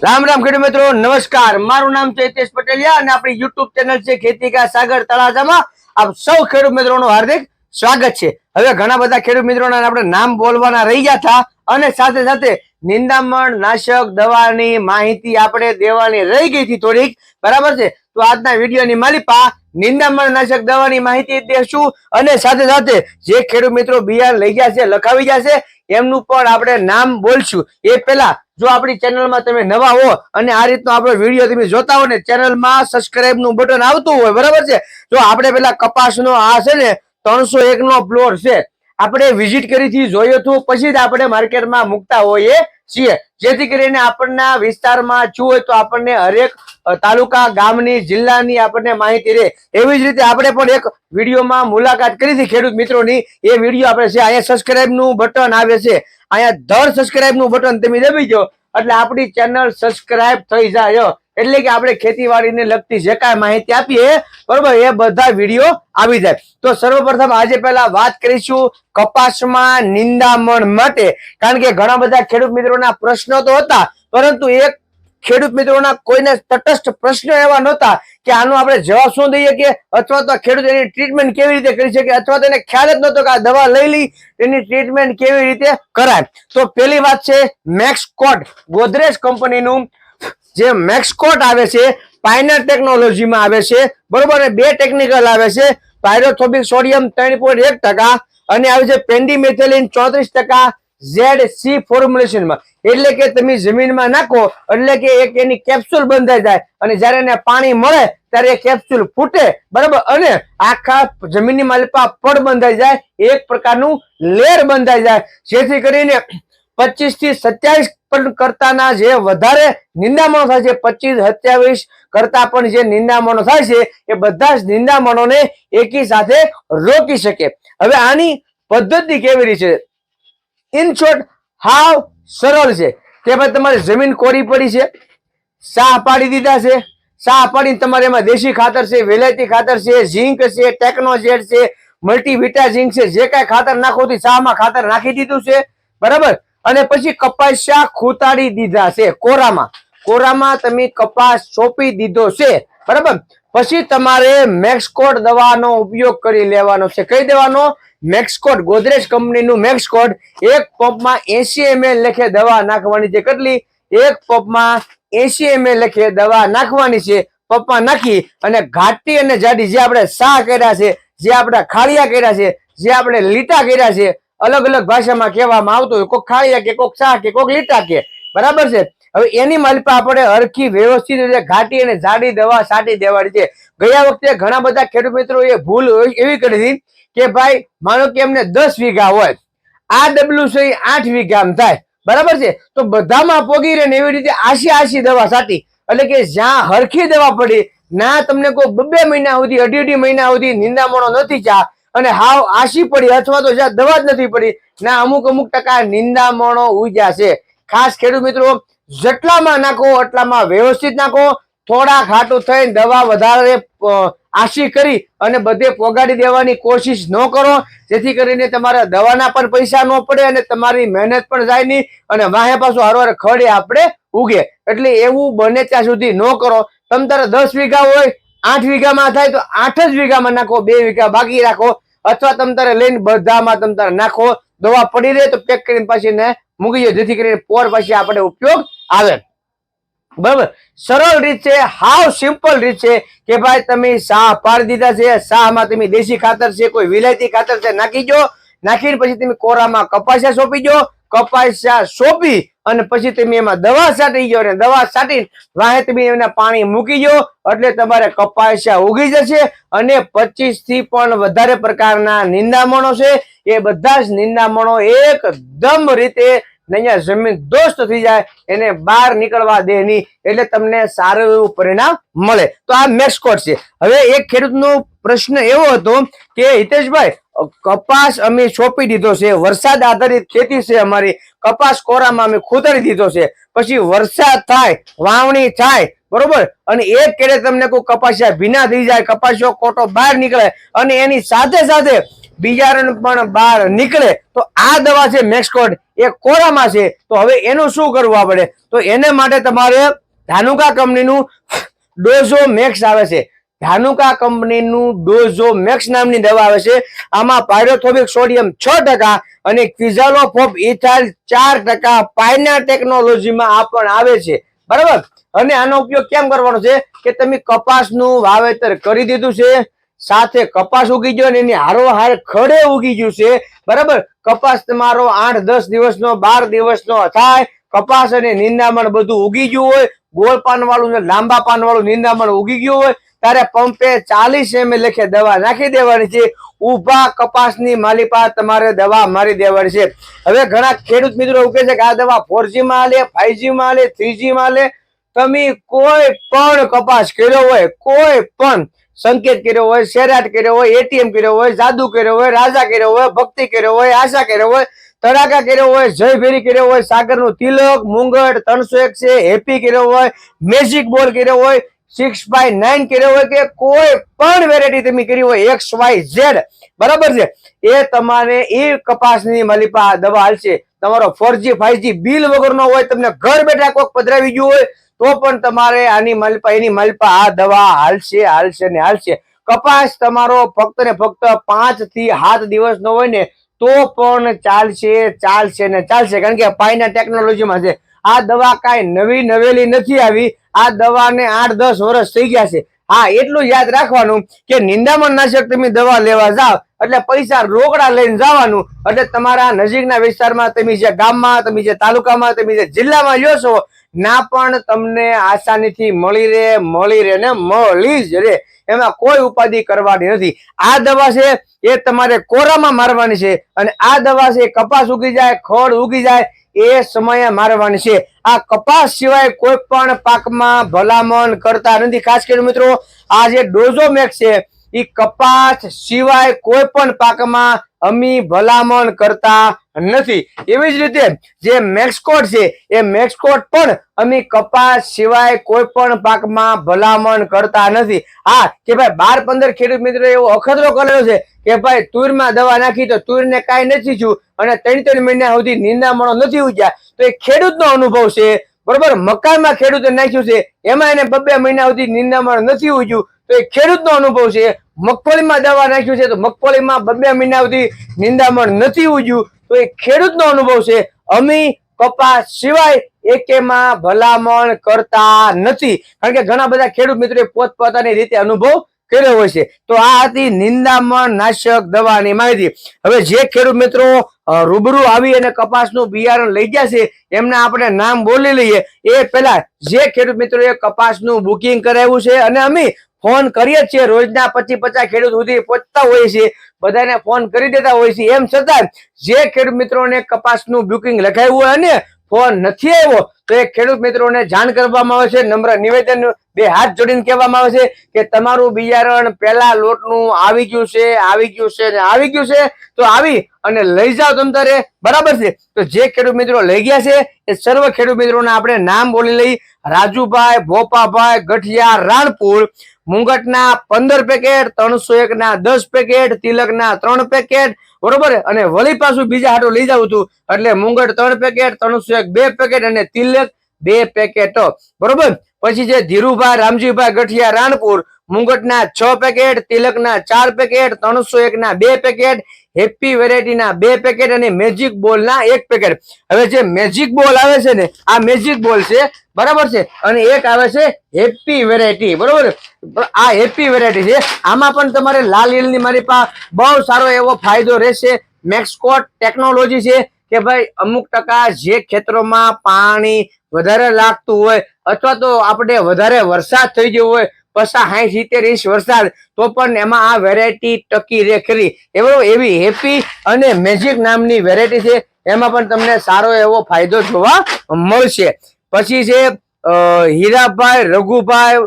રામ રામ ખેડૂત મિત્રો, નમસ્કાર. મારું નામ છે પટેલિયા અને આપણી યુટ્યુબ ચેનલ છે ખેતી કા સાગર તળાજામાં આપ સૌ ખેડૂત મિત્રોનું હાર્દિક સ્વાગત છે. હવે ઘણા બધા ખેડૂત મિત્રોના આપણે નામ બોલવાના રહી ગયા હતા અને સાથે સાથે નિંદામણ, નાશક, દવાની માહિતી આપણે દેવાની રહી ગઈ હતી થોડીક. બરાબર છે? તો આજના વિડીયોની માલિપા નિંદામણ નાશક દવાની માહિતી દેશું અને સાથે સાથે જે ખેડૂત મિત્રો બિયારણ લઈ ગયા છે, લખાવી ગયા છે, એમનું પણ આપણે નામ બોલશું. એ પહેલા જો આપણી ચેનલમાં તમે નવા હો અને આ રીતનો આપણો વીડિયો તમે જોતા હો ને ચેનલમાં સબસ્ક્રાઇબનું બટન આવતું હોય, બરાબર છે? જો આપણે પેલા કપાસનો આ છે ને ત્રણસો એકનો ફ્લોર છે. આપણે વિઝિટ કરી હતી, જોયું હતું, પછી જ આપણે માર્કેટમાં મૂકતા હોઈએ છીએ. જેથી કરીને આપણના વિસ્તારમાં શું હોય તો આપણને હરેક તાલુકા, ગામની, જિલ્લાની આપણને માહિતી રહે. એવી જ રીતે આપણે પણ એક વિડીયોમાં મુલાકાત કરી હતી ખેડૂત મિત્રોની. એ વીડિયો આપણે છે, અહીંયા સબસ્ક્રાઈબનું બટન આવે છે. અહીંયા દર સબસ્ક્રાઈબનું બટન તમે દબાઈ દો એટલે આપણી ચેનલ સબસ્ક્રાઇબ થઈ જાય. એટલે કે આપણે ખેતીવાડીને લગતી જે કાંઈ માહિતી આપીએ, બરોબર, એ બધા વીડિયો આવી જાય. તો સર્વપ્રથમ આજે પહેલા વાત કરીશું કપાસમાં નિંદામણ માટે. કારણ કે ઘણા બધા ખેડૂત મિત્રોના પ્રશ્નો તો હતા, પરંતુ એક ખેડૂત મિત્રોના કોઈને તટસ્થ પ્રશ્નો એવા નહોતા કે આનો આપણે જવાબ શું દઈએ કે અથવા તો ખેડૂત એની ટ્રીટમેન્ટ કેવી રીતે કરી શકે, અથવા તો એને ખ્યાલ જ નહોતો કે આ દવા લઈ લી, એની ટ્રીટમેન્ટ કેવી રીતે કરાય. તો પહેલી વાત છે મેક્સકોટ ગોદરેજ કંપનીનું જે મેક્સકોટ આવે છે પાયનર ટેકનોલોજીમાં આવે છે, બરોબર? બે ટેકનિકલ આવે છે પાયરોથોબિક સોડિયમ ત્રણ પોઈન્ટ એક ટકા અને આવે છે પેન્ડીમેથેલિન ચોત્રીસ ટકા ઝેડ સી ફોર્મ્યુલેશનમાં એટલે કે તમે જમીનમાં નાખો, એટલે કે એક એની કેપ્સ્યુલ બંધાઈ જાય. અને જ્યારે એને પાણી મળે, ત્યારે એ કેપ્સ્યુલ ફૂટે, બરાબર? અને આખા જમીનની માલિપા પડ બંધાઈ જાય, એક પ્રકારનું લેર બંધાઈ જાય. જેથી કરીને પચીસથી સત્યાવીસ પણ કરતાના જે વધારે નિંદામણો થાય છે, પચીસ, સત્યાવીસ કરતા પણ જે નિંદામણો થાય છે, એ બધા જ નિંદામણોને એકી સાથે રોકી શકે. હવે આની પદ્ધતિ કેવી રીતે ઇન શોર્ટ હાવ સરળ છે? કે ભાઈ તમારી જમીન કોરી પડી છે, શાહ પાડી દીધા છે સાહ પાડીને તમારે એમાં દેશી ખાતર છે, વેલાયતી ખાતર છે, ઝીંક છે ટેકનોજેટ છે મલ્ટીવિટા ઝીંક છે, જે કાંઈ ખાતર નાખો તે સાહમાં ખાતર નાખી દીધું છે. બરાબર? અને પછી કપાસિયા ખોતાડી દીધા છે કોરામાં. કોરામાં તમે કપાસ સોંપી દીધો છે. બરાબર? પછી તમારે મેક્સકોટ દવાનો ઉપયોગ કરી લેવાનો છે. કઈ દેવાનો? મેક્સકોટ ગોદરેજ કંપનીનું મેક્સકોટ એક પંપમાં એસી એમએલ લેખે દવા નાખવાની છે. કેટલી? એક પંપમાં એસી એમએલ લેખે દવા નાખવાની છે. પંપમાં નાખી અને ઘાટી અને જાડી જે આપણે સા કર્યા છે, જે આપણે ખાડિયા કર્યા છે, જે આપણે લીટા કર્યા છે અલગ અલગ ભાષામાં કહેવામાં આવતું હોય. કોક ખાડિયા કે કોક શાહ કે કોક લીટા કે. બરાબર છે? હવે એની માલિપા આપણે હરખી વ્યવસ્થિત રીતે ઘાટી અને જાડી દવા સાટી દેવાની છે. ગયા વખતે ઘણા બધા ખેડૂત મિત્રો એ ભૂલ એવી કરી હતી કે ભાઈ, માનો કે એમને દસ વીઘા હોય. આ ડબલું છે આઠ વીઘા થાય. બરાબર છે? તો બધામાં પોગી રહે એવી રીતે આશી આશી દવા સાટી. એટલે કે જ્યાં હરખી દવા પડી, ના તમને કોઈ બબે મહિના સુધી, અઢી અઢી મહિના સુધી નિંદામણો નથી ચા અને હાવ આશી પડી, અથવા તો જ્યાં દવા જ નથી પડી, ના અમુક અમુક ટકા નિંદામણો ઉજ્યા છે. ખાસ ખેડૂત મિત્રો, જેટલામાં નાખો, એટલામાં વ્યવસ્થિત નાખો. થોડા ખાટું થઈને દવા વધારે આશી કરી અને બધે પોગાડી દેવાની કોશિશ ન કરો. જેથી કરીને તમારા દવાના પણ પૈસા ન પડે અને તમારી મહેનત પણ જાય નહીં અને વાહે પાછું હરવાર ખડે આપણે ઉગે. એટલે એવું બને ત્યાં સુધી ન કરો. તમ તારે દસ વીઘા હોય આઠ વીઘામાં થાય તો આઠ જ વીઘામાં નાખો, બે વીઘા બાકી રાખો. અથવા તમ તારે લઈને બધામાં તમ તારે નાખો. દવા પડી રહે તો પેક કરીને પાછી મૂકી જાય જેથી કરીને પોર પછી આપણે ઉપયોગ આવે. બરાબર? સરળ રીત છે, હાવ સિમ્પલ રીત છે કે ભાઈ તમે શાહ પાડી દીધા છે શાહમાં તમે દેશી ખાતર છે, કોઈ વિલાયતી ખાતર છે, નાખી દો. નાખીને પછી તમે કોરામાં કપાસિયા સોંપી જો કપાસિયા સોંપી અને પછી તમે એમાં દવા છાંટી ગયો અને દવા છાંટીને વાહે તમે એના પાણી મૂકી જાઓ એટલે તમારે કપાસિયા ઉગી જશે અને પચીસથી પણ વધારે પ્રકારના નિંદામણો છે. એ બધા જ નિંદામણો એકદમ રીતે અહીંયા જમીન દોસ્ત થઈ જાય, એને બહાર નીકળવા દે નહીં, એટલે તમને સારું એવું પરિણામ મળે. તો આ મેક્સકોટ છે. હવે એક ખેડૂતનો પ્રશ્ન એવો હતો કે હિતેશભાઈ કપાસ અમે સોંપી દીધો છે. વરસાદ આધારિત ખેતી છે અમારી. કપાસ કોરામાં અમે ખોતરી દીધો છે. પછી વરસાદ થાય, વાવણી થાય, બરોબર? અને એક કેડે તમને કોઈ કપાસિયા ભીના થઈ જાય, કપાસિયો કોટો બહાર નીકળે અને એની સાથે સાથે બિયારણ પણ બહાર નીકળે. તો આ દવા છે મેક્સકોટ એ કોરામાં છે. તો હવે એનું શું કરવું આપણે? તો એને માટે તમારે ધાનુકા કંપનીનું ડોઝો મેક્સ આવે છે. ધાનુકા કંપનીનું ડોઝો મેક્સ નામની દવા આવે છે. આમાં પાયરોથોબિક સોડિયમ છ ટકા અને ક્વિઝાલોફોપ ઇથાઇલ ચાર ટકા પાયના ટેકનોલોજીમાં આ પણ આવે છે. બરાબર? અને આનો ઉપયોગ કેમ કરવાનો છે કે તમે કપાસનું વાવેતર કરી દીધું છે, સાથે કપાસ ઉગી ગયો અને એની હારોહાર ખડે ઉગી ગયું છે. બરાબર? કપાસ તમારો આઠ, દસ દિવસનો, બાર દિવસનો થાય. કપાસ અને નિંદામણ બધું ઉગી ગયું હોય. ગોળ પાન વાળું લાંબા પાન વાળું નિંદામણ ઉગી ગયું હોય. ત્યારે પંપે ચાલીસ એમ લખે દવા નાખી દેવાની છે ઊભા કપાસની માલિપા તમારે દવા મારી દેવાની છે હવે ઘણા ખેડૂત મિત્રો એવું કહે છે કે આ દવા ફોરજીમાં લે ફાઈવજી માં લે થ્રીજી માં લે તમે કોઈ પણ કપાસ કર્યો હોય કોઈ પણ સંકેત કર્યો હોય શેરાટ કર્યો હોય એટીએમ કર્યો હોય જાદુ કર્યો હોય રાજા કર્યો હોય ભક્તિ કર્યો હોય આશા કર્યો હોય તડાકા કર્યો હોય જય ભેરી કર્યો હોય સાગરનું તિલક મુંગટ ત્રણસો એક છે હેપી કર્યો હોય મેજિક બોલ કર્યો હોય સિક્સ બાય નાઇન કર્યો હોય કે કોઈ પણ વેરાયટી તમે કરી હોય એક્સ વાય ઝેડ બરાબર છે? એ તમારે એ કપાસની મલિપા દવા હાલશે. તમારો ફોરજી, ફાઈવજી બિલ વગરનો હોય, તમને ઘર બેઠા કોક પધરાવી ગયું હોય, તો પણ તમારે આની મલપા, એની મલપા આ દવા હાલશે હાલશે ને હાલશે. કપાસ તમારો ફક્ત ને ફક્ત પાંચથી સાત દિવસનો હોય ને, તો પણ ચાલશે ચાલશે ને ચાલશે. કારણ કે પાયના ટેકનોલોજીમાં છે. આ દવા કાંઈ નવી નવેલી નથી આવી. આ દવાને આઠ, દસ વર્ષ થઈ ગયા છે. હા, એટલું યાદ રાખવાનું કે નિંદામણ નાશક તમે દવા લેવા જાવ એટલે પૈસા રોકડા લઈને જવાનું. એટલે તમારા નજીકના વિસ્તારમાં તમે જે ગામમાં, તમે જે તાલુકામાં, તમે જે જિલ્લામાં લ્યો છો, ના પણ તમને આસાનીથી મળી રહે મળી રહે ને મળી જ રહે. એમાં કોઈ ઉપાધિ કરવાની નથી. આ દવા છે એ તમારે કોરામાં મારવાની છે. અને આ દવા છે કપાસ ઉગી જાય ખડ ઉગી જાય એ સમયે મારવાની છે. આ કપાસ સિવાય કોઈ પણ પાકમાં ભલામણ કરતા નથી. ખાસ કરીને મિત્રો, આ જે ડોઝોમેક્સ છે એ કપાસ સિવાય કોઈ પણ પાકમાં અમી ભલામણ કરતા નથી. એવી જ રીતે જે મેક્સકોટ છે, એ મેક્સકોટ પણ અમી કપાસ સિવાય કોઈ પણ પાકમાં ભલામણ કરતા નથી. હા, કે ભાઈ બાર પંદર ખેડૂત મિત્રો એવો અખતરો કરેલો છે કે ભાઈ તુરમાં દવા નાખી તો તુરને કાંઈ નથી થયું અને ત્રણ ત્રણ મહિના સુધી નિંદામણો નથી ઉગ્યા તો એ ખેડૂતનો અનુભવ છે. બરોબર મકાનમાં ખેડૂતે નાખ્યું છે, એમાં એને બબે મહિના સુધી નિંદામણ નથી ઉગ્યું તો એ ખેડૂતનો અનુભવ છે. મગફળીમાં દવા નાખ્યું છે તો મગફળીમાં બબ્બે મહિના સુધી નિંદામણ નથી ઉજ્યું. તો એ ખેડૂતનો અનુભવ છે. અમી કપાસ સિવાય એકેમાં ભલામણ કરતા નથી. કારણ કે ઘણા બધા ખેડૂત મિત્રોએ પોતપોતાની રીતે અનુભવ કર્યો હોય છે. તો આ હતી નિંદામણ નાશક દવાની માહિતી. હવે જે ખેડૂત મિત્રો રૂબરૂ આવી અને કપાસનું બિયારણ લઈ ગયા છે, એમના આપણે નામ બોલી લઈએ. એ પહેલા જે ખેડૂત મિત્રોએ કપાસનું બુકિંગ કરાવ્યું છે અને અમે ફોન કરીએ છીએ. રોજના પચી પચાસ ખેડૂત સુધી પહોંચતા હોય છે. બધાને ફોન કરી દેતા હોય છે. એમ છતાં જે ખેડૂત મિત્રોને કપાસનું બુકિંગ લખાયું હોય અને ફોન નથી આવ્યો, તો એ ખેડૂત મિત્રોને જાણ કરવામાં આવે છે. નમ્ર નિવેદન બે હાથ જોડીને કહેવામાં આવે છે કે તમારું બિયારણ પેલા લોટનું આવી ગયું છે, આવી ગયું છે ને આવી ગયું છે. તો આવી અને લઈ જાઓ તમ તારે. બરાબર છે? તો જે ખેડૂત મિત્રો લઈ ગયા છે, એ સર્વ ખેડૂત મિત્રોના આપણે નામ બોલી લઈ. રાજુભાઈ, ભોપાભાઈ, ગઠિયા, રાણપુર મુંગટના પંદર પેકેટ ત્રણસો એક ના દસ પેકેટ, તિલકના ત્રણ પેકેટ, બરોબર? અને વળી પાછું બીજા હાટો લઈ જાવ તું એટલે મુંગટ ત્રણ પેકેટ ત્રણસો એક બે પેકેટ અને તિલક બે પેકેટ. બરોબર? પછી જે ધીરુભાઈ, રામજીભાઈ ગઠિયા રાણપુર મુંગટના છ પેકેટ, તિલકના ચાર પેકેટ ત્રણસો એક ના બે પેકેટ હેપી વેરાયટીના બે પેકેટ અને મેજિક બોલના એક પેકેટ. હવે જે મેજિક બોલ આવે છે ને, આ મેજિક બોલ છે, બરાબર છે? અને એક આવે છે હેપી વેરાયટી, બરોબર? આ હેપી વેરાયટી છે. આમાં પણ તમારે લાલ ઈલની મારી પાસે બહુ સારો એવો ફાયદો રહેશે. મેક્સકોટ ટેકનોલોજી છે કે ભાઈ અમુક ટકા જે ખેતરોમાં પાણી વધારે લાગતું હોય, અથવા તો આપણે વધારે વરસાદ થઈ ગયો હોય પચાસ સાઠ સિત્તેર ઇંચ વરસાદ, તો પણ એમાં આ વેરાયટી ટકી રે ખરી. એવો એવી હેપી અને મેજિક નામની વેરાયટી છે. એમાં પણ તમને સારો એવો ફાયદો જોવા મળશે. પછી છે હીરાભાઈ, રઘુભાઈ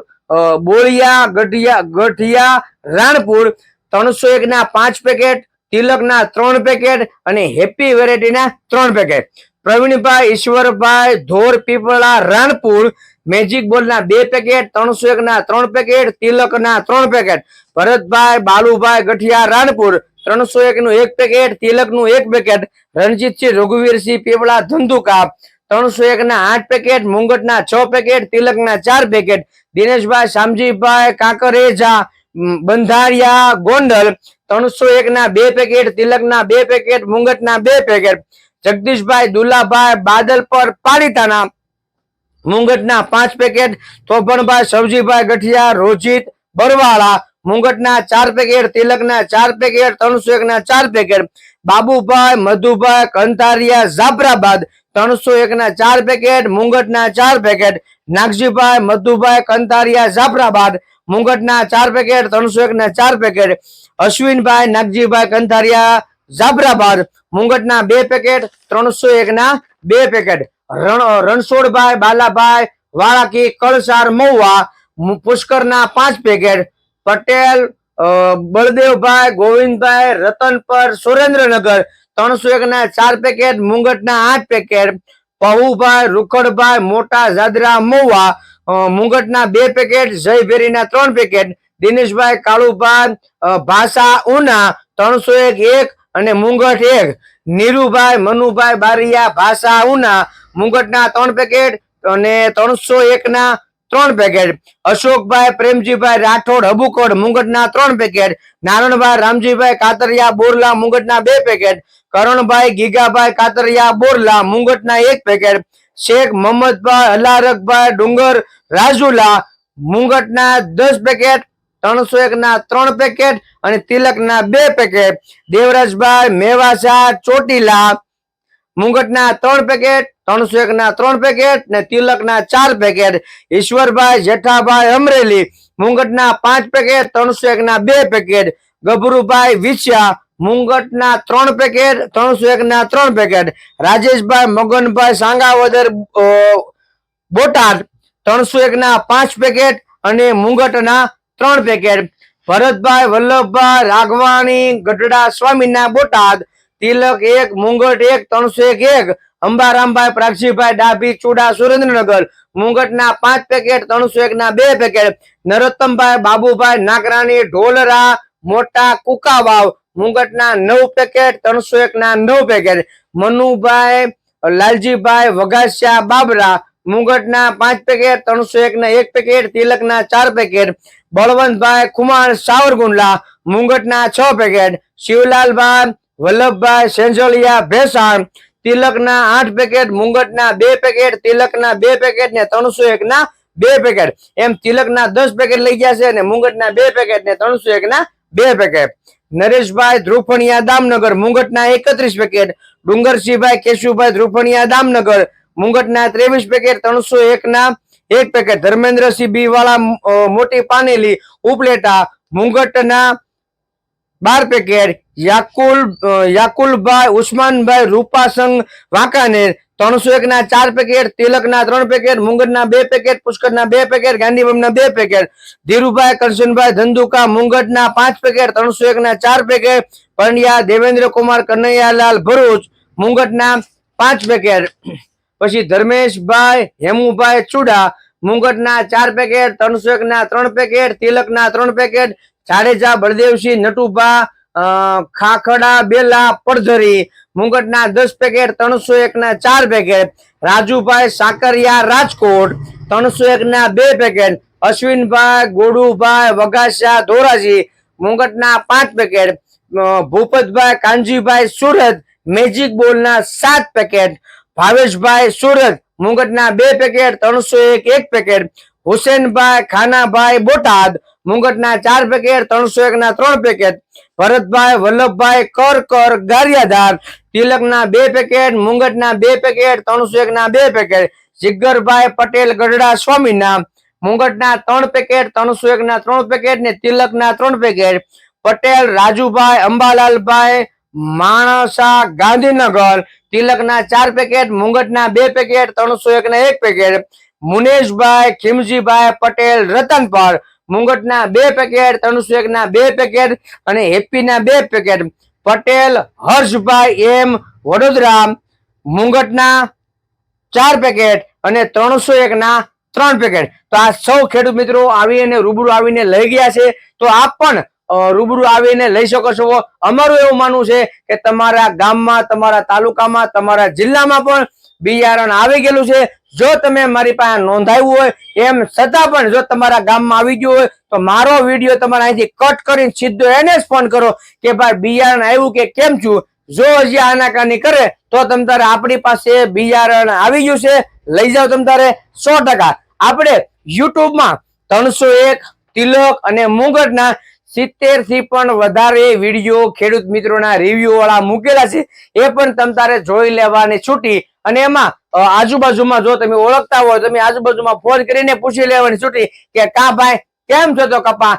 બોળિયા, ગઢિયા ગઢિયા, રાણપુર. ત્રણસો એક ના પાંચ પેકેટ તિલકના ત્રણ પેકેટ અને હેપી વેરાયટીના ત્રણ પેકેટ પ્રવીણભાઈ, ઈશ્વરભાઈ, ધોર, પીપળા, રાણપુર, મેજિક બોલના બે પેકેટ ત્રણસો એક ના ત્રણ પેકેટ, તિલકના ત્રણ પેકેટ, ભરતભાઈ, બાલુભાઈ, ગઠિયા, રાણપુર ત્રણસો એક નું એક પેકેટ તિલકનું એક પેકેટ, રણજીતસિંહ, રઘુવીરસિંહ, પીપળા, ધંધુકા ત્રણસો એક ના આઠ પેકેટ, મુંગટના છ પેકેટ, તિલકના ચાર પેકેટ, દિનેશભાઈ, શામજીભાઈ, કાંકરેજા બંધારિયા, ગોંડલ ત્રણસો એક ના બે પેકેટ, તિલકના બે પેકેટ, મુંગટના બે પેકેટ જગદીશભાઈ દુલાભાઈ બાદલ પર પાલિતાના મુંગટના પાંચ પેકેટ તોફણભાઈ સવજીભાઈ ગઠિયા, રોજિત બરવાળા. મુંગટના ચાર પેકેટ, તિલકના ચાર પેકેટ ત્રણસો એક ના ચાર પેકેટ. બાબુભાઈ, મધુભાઈ, કંતારિયા, જાફરાબાદ. ત્રણસો એક ના ચાર પેકેટ, મુંગટના ચાર પેકેટ. નાગજીભાઈ, મધુભાઈ, કંતારિયા, જાફરાબાદ. મુંગટના ચાર પેકેટ ત્રણસો એક ના ચાર પેકેટ. અશ્વિનભાઈ, નાગજીભાઈ, કંતારિયા, જાફરાબાદ. મુંગટના બે પેકેટ, ત્રણસો એક ના બે પેકેટ. રણ, રણછોડભાઈ, બાલાભાઈ, વાળાકી, કળસાર, મહુવા પુષ્કરના પાંચ પેકેટ. પટેલ બળદેવભાઈ, ગોવિંદભાઈ, રતનપર, સુરેન્દ્રનગર, ત્રણસો એક ના ચાર પેકેટ, મુંગટના આઠ પેકેટ. પહુભાઈ, રૂખડભાઈ, મોટા જાદરા, મહુવા મુંગટના બે પેકેટ, જયભેરીના ત્રણ પેકેટ. દિનેશભાઈ, કાળુભાઈ ભાષા, ઉના, ત્રણસો એક એક અને મુંગટ એક, નીરુભાઈ મનુભાઈ બારિયા ભાષા ઉના મુંગટના ત્રણ પેકેટ અને ત્રણસો એક ના ત્રણ પેકેટ. અશોકભાઈ, પ્રેમજીભાઈ રાઠોડ હબુકોડ મુંગટના ત્રણ પેકેટ. નારણભાઈ, રામજીભાઈ કાતરિયા, બોરલા મુંગટના બે પેકેટ. કરણભાઈ, ગીગાભાઈ કાતરિયા, બોરલા મુંગટના એક પેકેટ. શેખ મોહમ્મદભાઈ હલારકભાઈ ડુંગર, રાજુલા મુંગટના દસ પેકેટ. ત્રણસો એક ના ત્રણ પેકેટ અને તિલકના બે પેકેટ. દેવરાજભાઈ મેવાસા ચોટીલા મુંગટના ત્રણ પેકેટ, ત્રણસો એક ના ત્રણ પેકેટ ને તિલકના ચાર પેકેટ. ઈશ્વરભાઈ જેઠાભાઈ અમરેલી મુંગટના પાંચ પેકેટ, ત્રણસો એક ના બે પેકેટ. ગભરુભાઈ વિછ્યા મુંગટ ના ત્રણ પેકેટ, ત્રણસો એક ના ત્રણ પેકેટ. રાજેશભાઈ મગનભાઈ સાંગાવદર બોટાદ, ત્રણસો એક ના પાંચ પેકેટ અને મુંગટના ત્રણ પેકેટ ભરતભાઈ વલ્લભભાઈ રાઘવાણી, ગઢડા સ્વામીના બોટાદ, તિલક એક, મુંગટ એક ત્રણસો એક એક, અંબારામભાઈ, પ્રાગજીભાઈ ડાભી, ચુડા સુરેન્દ્રનગર, મુંગટના પાંચ પેકેટ ત્રણસો એક ના બે પેકેટ, નરોત્તમભાઈ બાબુભાઈ નાગરાણી, ઢોલરા, મોટા કુકાવાવ, મુંગટના નવ પેકેટ ત્રણસો એક ના નવ પેકેટ, મનુભાઈ, લાલજીભાઈ, વઘાસિયા બાબરા, મુંગટના પાંચ પેકેટ ત્રણસો એક ના એક પેકેટ, તિલકના ચાર પેકેટ બળવંતભાઈ કુમાર સાવરકુંડલા, મુંગટના છ પેકેટ શિવલાલભાઈ, વલ્લભભાઈ સેંજોલિયા ભેસાણ, તિલકના આઠ પેકેટ મુંગટના બે પેકેટ તિલકના બે પેકેટ ને ત્રણસો એક ના બે પેકેટ એમ તિલકના દસ પેકેટ લઈ ગયા છે અને મુંગટના બે પેકેટ ને ત્રણસો એક ના બે પેકેટ નરેશભાઈ ધ્રુફણિયા દામનગર, મુંગટના એકત્રીસ પેકેટ ડુંગરસિંહભાઈ કેશુભાઈ ધ્રુફણિયા દામનગર, મુંગટના ત્રેવીસ પેકેટ ત્રણસો એક ના એક પેકેટ ધર્મેન્દ્રસિંહ બી વાળા મોટી પાનેલી ઉપલેટા, મુંગટના બાર પેકેટ, યાકુલ યાકુલભાઈ, ઉસ્માનભાઈ, રૂપાસંગ વાંકાનેર, ત્રણસો એક ના ચાર પેકેટ, તિલકના ત્રણ પેકેટ, મુંગટના બે પેકેટ, પુષ્કરના બે પેકેટ ગાંધીબમના બે પેકેટ, ધીરુભાઈ, કરશનભાઈ, ધંધુકા, મુંગટના પાંચ પેકેટ, ત્રણસો એક ના ચાર પેકેટ, પંડ્યા દેવેન્દ્ર કુમાર કનૈયાલાલ ભરૂચ, મુંગટના પાંચ પેકેટ. પછી ધર્મેશભાઈ, હેમુભાઈ ચુડા, મુંગટના ચાર પેકેટ ત્રણસો એક ના ત્રણ પેકેટ, તિલકના ત્રણ પેકેટ, જાડેજા, બળદેવસિંહ, નટુભા ખાખડા, બેલા, પડધરી, મુંગટના દસ પેકેટ ત્રણસો એક ના ચાર પેકેટ, રાજુભાઈ સાકરિયા, રાજકોટ ત્રણસો એક ના બે પેકેટ, અશ્વિનભાઈ, ગોડુભાઈ, વઘાસિયા, ધોરાજી, મુંગટના પાંચ પેકેટ ભૂપતભાઈ, કાનજીભાઈ, સુરત, મેજિક બોલના સાત પેકેટ ભાવેશભાઈ સુરત, મુંગટના બે પેકેટ ત્રણસો એક એક પેકેટ હુસેનભાઈ, ખાનાભાઈ, બોટાદ, મુંગટના ચાર પેકેટ ત્રણસો એક ના ત્રણ પેકેટ ભરતભાઈ, વલ્લભભાઈ, કર કર, ગારિયાધાર. તિલકના બે પેકેટ મુંગટના બે પેકેટ ત્રણસો એક ના બે પેકેટ જીગરભાઈ પટેલ, ગઢડા, સ્વામીના. મુંગટના ત્રણ પેકેટ ત્રણસો એક ના ત્રણ પેકેટ ને તિલકના ત્રણ પેકેટ પટેલ, રાજુભાઈ, અંબાલાલભાઈ માણસા ગાંધીનગર. તિલકના ચાર પેકેટ, મુંગટના બે પેકેટ, ત્રણસો એક ના એક પેકેટ. મુનેશભાઈ, ખીમજીભાઈ પટેલ રતનપર મુંગટના બે પેકેટ, ત્રણસો એક ના બે પેકેટ અને હેપ્પીના બે પેકેટ. પટેલ, હર્ષભાઈ, એમ, વડોદરા. મુંગટના ચાર પેકેટ અને ત્રણસો એક ના ત્રણ પેકેટ. તો આ સૌ ખેડૂત મિત્રો આવી અને રૂબરૂ આવીને લઈ ગયા છે. તો આપ પણ રૂબરૂ આવીને લઈ શકો છો. અમારું એવું માનવું છે કે તમારા ગામમાં, તમારા તાલુકામાં, તમારા જિલ્લામાં પણ બિયારણ આવી ગયેલું છે. જો તમે મારી પાસે નોંધાવ્યું હોય, એમ છતાં પણ જો તમારા ગામમાં આવી ગયું હોય, તો મારો વીડિયો તમારે અહીંથી કટ કરીને સીધો એને જ ફોન કરો કે ભાઈ બિયારણ આવ્યું કે કેમ છું જો હજી આનાકાની કરે, તો તમ તારે આપણી પાસે બિયારણ આવી ગયું છે. લઈ જાઓ તમ તારે સો ટકા. આપણે યુટ્યુબમાં ત્રણસો એક, તિલક અને મુંગટના સિત્તેરથી પણ વધારે વીડિયો ખેડૂત મિત્રોના રિવ્યુ વાળા મૂકેલા છે. એ પણ તમ તારે જોઈ લેવાની છૂટી. અને એમાં આજુબાજુમાં જો તમે ઓળખતા હોય, તમે આજુબાજુમાં ફોન કરીને પૂછી લેવાની છૂટી કે કા ભાઈ કેમ છો તો કપા?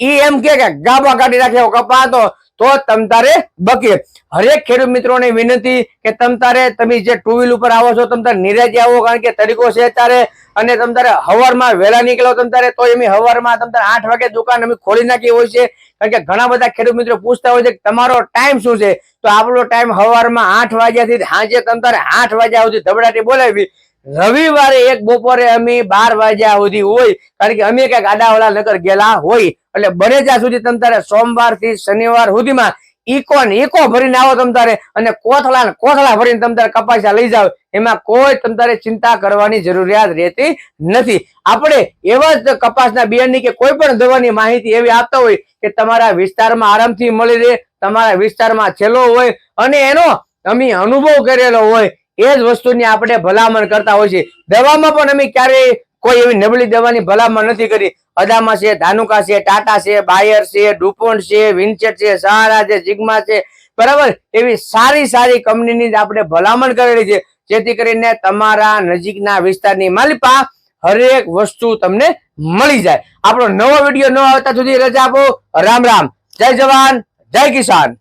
ઈ એમ કે ગાબા કાઢી નાખે કપા હતો તો તમ તારે બકે. હરેક ખેડૂત મિત્રોને વિનંતી કે તમ તારે તમે જે ટુ વ્હીલ ઉપર આવો છો, તમ તારે નિરાજે આવો, કારણ કે તરીકો છે ત્યારે અને તમ તારે હવારમાં વહેલા નીકળો તમ તારે, તો એમ હવારમાં તમ તારે આઠ વાગે દુકાન અમે ખોલી નાખી હોય છે. કારણ કે ઘણા બધા ખેડૂત મિત્રો પૂછતા હોય છે કે તમારો ટાઈમ શું છે? તો આપણો ટાઈમ હવારમાં આઠ વાગ્યાથી સાંજે તમ તારે આઠ વાગ્યા સુધી ધબડાટી બોલાવી. રવિવારે એક બપોરે અમે બાર વાગ્યા સુધી હોય, કારણ કે અમે ક્યાંક આડાવાળા નગર ગયેલા હોય. એટલે બને ત્યાં સુધી તમ તારે સોમવારથી શનિવાર સુધીમાં ઈકો ને ઈકો ભરીને આવો તમ તારે અને કોથળા ને કોથળા ભરીને તમ તારે કપાસિયા લઈ જાવ એમાં કોઈ તમ તારે ચિંતા કરવાની જરૂરિયાત રહેતી નથી. આપણે એવા જ કપાસના બિયારણની કે કોઈ પણ દવાની માહિતી એવી આપતા હોય કે તમારા વિસ્તારમાં આરામથી મળી રહે, તમારા વિસ્તારમાં છેલ્લો હોય અને એનો અમે અનુભવ કરેલો હોય. એ જ વસ્તુની આપણે ભલામણ કરતા હોય છે દવામાં પણ અમે ક્યારેય કોઈ એવી નબળી દવાની ભલામણ નથી કરી. અદામા છે, ધાનુકા છે, ટાટા છે, બાયર છે, ડુપોન્ટ છે, વિન્ચેટ છે સહારા છે, સિગ્મા છે. બરાબર? એવી સારી સારી કંપનીની જ આપણે ભલામણ કરેલી છે. જેથી કરીને તમારા નજીકના વિસ્તારની માલિપા હરેક વસ્તુ તમને મળી જાય. આપણો નવો વીડિયો ન આવતા સુધી રજા આપો. રામ રામ. જય જવાન. જય કિસાન.